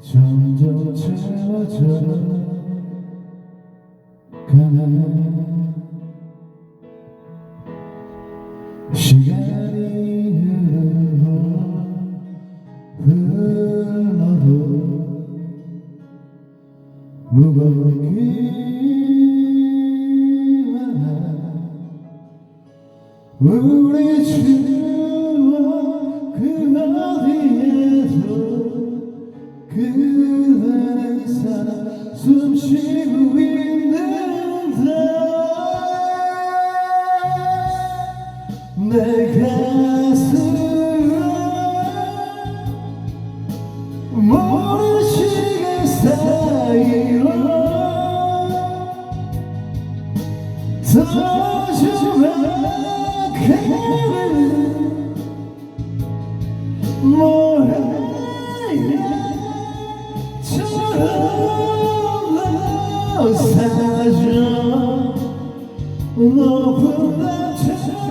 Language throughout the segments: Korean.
점점 채워져 가네 시간이 흘러도 무겁기만 한 우리 추억 그 어디에도 그대는 살아 숨쉬고 있는데 내 가슴은 모든 시간 사이로 터져가는 모래처럼 사라져 높은 밤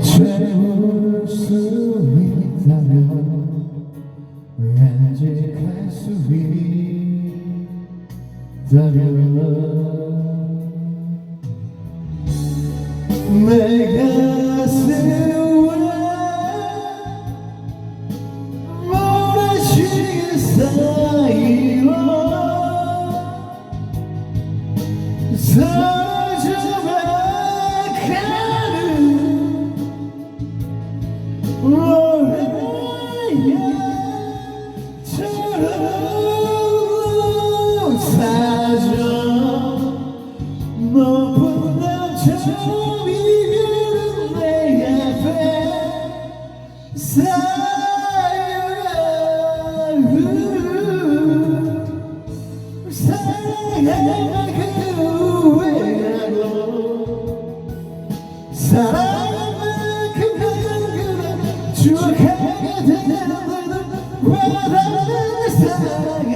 채울 수 있다면 간직할 수 있다면 내 사랑 추억하게 되는 와닿는 사랑에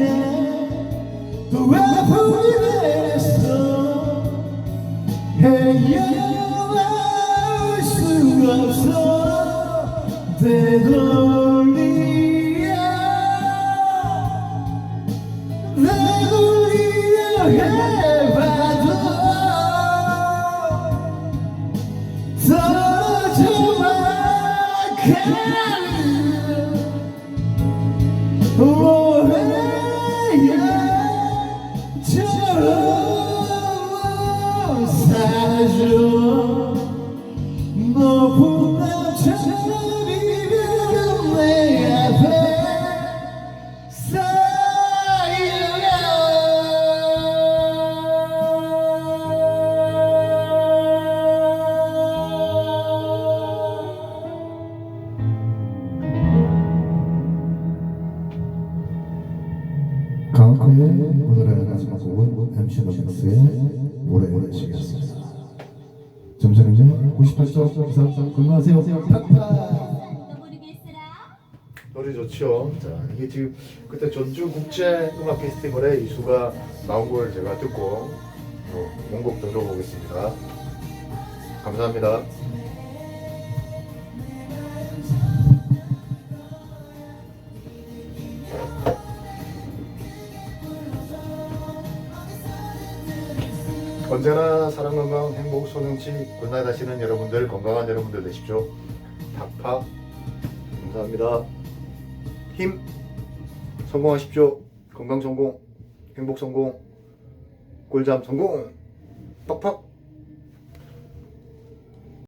또 아픔이 됐어? 헤어나올 수 없어. 되돌 높은 남처럼 이별은 강크의 오늘의 마지막 곡은 MC 노믹스의 모래시계였습니다. 점선님 98점 이상 건강하세요. 노래 좋죠. 자, 이게 지금 그때 전주 국제 음악 페스티벌에 이수가 나온 걸 제가 듣고 또 원곡 들어보겠습니다. 감사합니다. 언제나 사랑 건강 행복 소명치 굿나잇 하시는 여러분들 건강한 여러분들 되십시오. 팍팍 감사합니다. 힘 성공하십시오. 건강 성공, 행복 성공, 꿀잠 성공. 팍팍.